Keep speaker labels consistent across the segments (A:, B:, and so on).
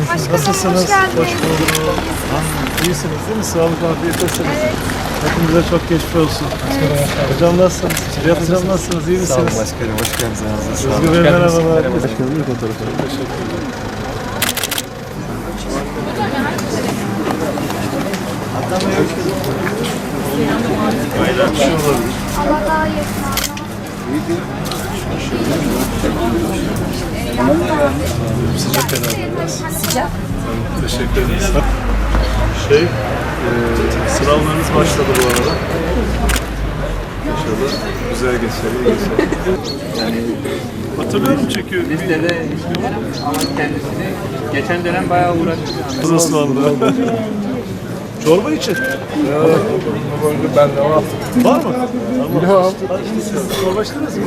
A: Nasılsınız? Hoş geldiniz.
B: İyisiniz değil mi? Sağlık, afiyettesiniz. Hepinize çok geçmiş olsun. Hocam nasılsınız? Cihat hocam nasılsınız? İyi misiniz?
C: başkanım, hoş geldiniz.
B: Özgür Bey merhabalar. Başkanım bir fotoğrafı. Teşekkür ederim. Bir şey olabilir.
A: Allah daha iyi etsin.
B: Sıcak herhalde.
A: Sıcak.
B: Teşekkür ederiz. Şey, e, sınavlarınız başladı bu arada. İnşallah güzel geçer, iyi geçer. Yani hatırlıyorum çünkü
D: Listede ismi var ama kendisini geçen dönem bayağı uğraştı.
B: Osmanlı. Çorba için. ben de var. Var mı? Tamam. Siz çorba içtiniz mi?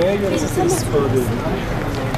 B: Neye göre siz spor ediyorsunuz?